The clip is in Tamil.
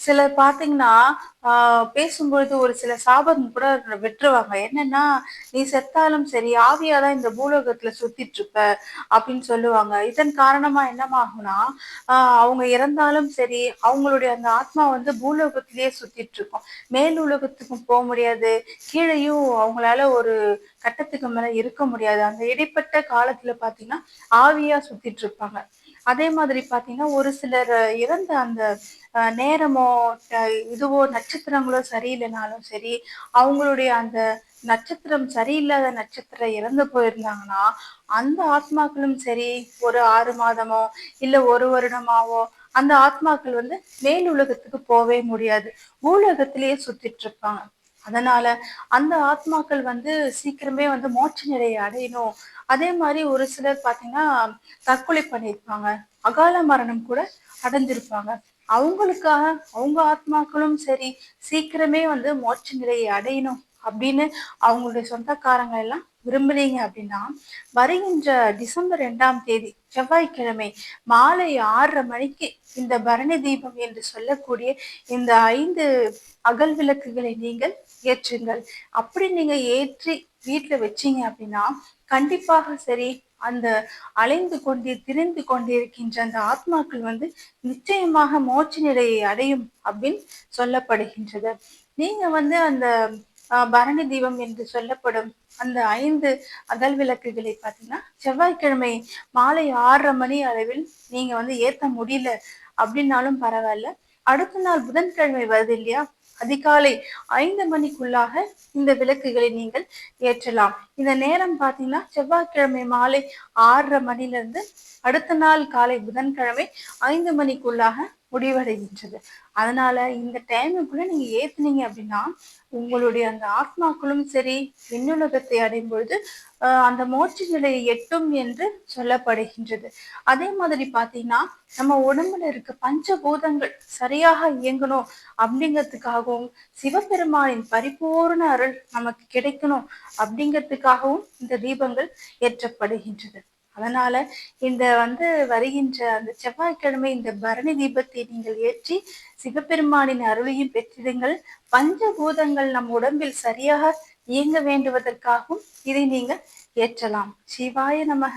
சிலர் பாத்தீங்கன்னா ஆஹ் பேசும்பொழுது ஒரு சில சாபம் கூட விட்டுருவாங்க. என்னன்னா நீ செத்தாலும் சரி ஆவியாதான் இந்த பூலோகத்துல சுத்திட்டு இருப்ப அப்படின்னு சொல்லுவாங்க. இதன் காரணமா என்னமாகும்னா ஆஹ் அவங்க இறந்தாலும் சரி அவங்களுடைய அந்த ஆத்மா வந்து பூலோகத்திலேயே சுத்திட்டு இருக்கும் மேல் உலகத்துக்கும் போக முடியாது. கீழையும் அவங்களால ஒரு கட்டத்துக்கு மேல இருக்க முடியாது. அந்த இடைப்பட்ட காலத்துல பாத்தீங்கன்னா ஆவியா சுத்திட்டு இருப்பாங்க அதே மாதிரி பாத்தீங்கன்னா ஒரு சிலர் இறந்த அந்த அஹ், நேரமோ இதுவோ நட்சத்திரங்களோ சரியில்லைனாலும் சரி அவங்களுடைய அந்த நட்சத்திரம் சரியில்லாத நட்சத்திரம் இறந்து போயிருந்தாங்கன்னா அந்த ஆத்மாக்களும் சரி ஒரு ஆறு மாதமோ இல்ல ஒரு வருடமாவோ அந்த ஆத்மாக்கள் வந்து மேல் உலகத்துக்கு போகவே முடியாது. ஊலகத்திலேயே சுத்திட்டு இருப்பாங்க. அதனால அந்த ஆத்மாக்கள் வந்து சீக்கிரமே வந்து மோட்ச நிலையை அடையணும். அதே மாதிரி ஒரு சிலர் பார்த்தீங்கன்னா தற்கொலை பண்ணியிருப்பாங்க. அகால மரணம் கூட அடைஞ்சிருப்பாங்க. அவங்களுக்காக அவங்க ஆத்மாக்களும் சரி சீக்கிரமே வந்து மோட்ச நிலையை அடையணும் அப்படின்னு அவங்களுடைய சொந்தக்காரங்க எல்லாம் விரும்புனீங்க அப்படின்னா வருகின்ற டிசம்பர் ரெண்டாம் தேதி செவ்வாய்க்கிழமை மாலை ஆறரை மணிக்கு இந்த பரணி தீபம் என்று சொல்லக்கூடிய இந்த ஐந்து அகல் விளக்குகளை நீங்கள் ஏற்றுங்கள். அப்படி நீங்க ஏற்றி வீட்டுல வச்சீங்க அப்படின்னா கண்டிப்பாக சரி அந்த அலைந்து கொண்டே திரிந்து கொண்டிருக்கின்ற அந்த ஆத்மாக்கள் வந்து நிச்சயமாக மோட்ச நிலையை அடையும் அப்படின்னு சொல்லப்படுகின்றது. நீங்க வந்து அந்த பரணி தீபம் என்று சொல்லப்படும் அந்த ஐந்து அகல் விளக்குகளை பார்த்தீங்கன்னா செவ்வாய்க்கிழமை மாலை ஆறரை மணி அளவில் நீங்க வந்து ஏத்த முடியல அப்படின்னாலும் பரவாயில்ல. அடுத்த நாள் புதன்கிழமை வருது இல்லையா? அதிகாலை ஐந்து மணிக்குள்ளாக இந்த விளக்குகளை நீங்கள் ஏற்றலாம். இந்த நேரம் பார்த்தீங்கன்னா செவ்வாய்க்கிழமை மாலை ஆறரை மணிலிருந்து அடுத்த நாள் காலை புதன்கிழமை ஐந்து மணிக்குள்ளாக முடிவடைகின்றது. அதனால இந்த டைமுக்குள்ள நீங்க ஏத்துனீங்க அப்படின்னா உங்களுடைய அந்த ஆத்மாக்களும் சரி விண்ணுலகத்தை அடையும் பொழுது ஆஹ் அந்த மோட்ச நிலையை எட்டும் என்று சொல்லப்படுகின்றது. அதே மாதிரி பாத்தீங்கன்னா நம்ம உடம்புல இருக்க பஞ்சபூதங்கள் சரியாக இயங்கணும் அப்படிங்கிறதுக்காகவும் சிவபெருமானின் பரிபூர்ண அருள் நமக்கு கிடைக்கணும் அப்படிங்கிறதுக்காகவும் இந்த தீபங்கள் ஏற்றப்படுகின்றது. அதனால இந்த வந்து வருகின்ற அந்த செவ்வாய்க்கிழமை இந்த பரணி தீபத்தை நீங்கள் ஏற்றி சிவபெருமானின் அருளையும் பெற்றிடுங்கள். பஞ்சபூதங்கள் நம் உடம்பில் சரியாக இயங்க வேண்டுவதற்காகவும் இதை நீங்கள் ஏற்றலாம். சிவாய நமக.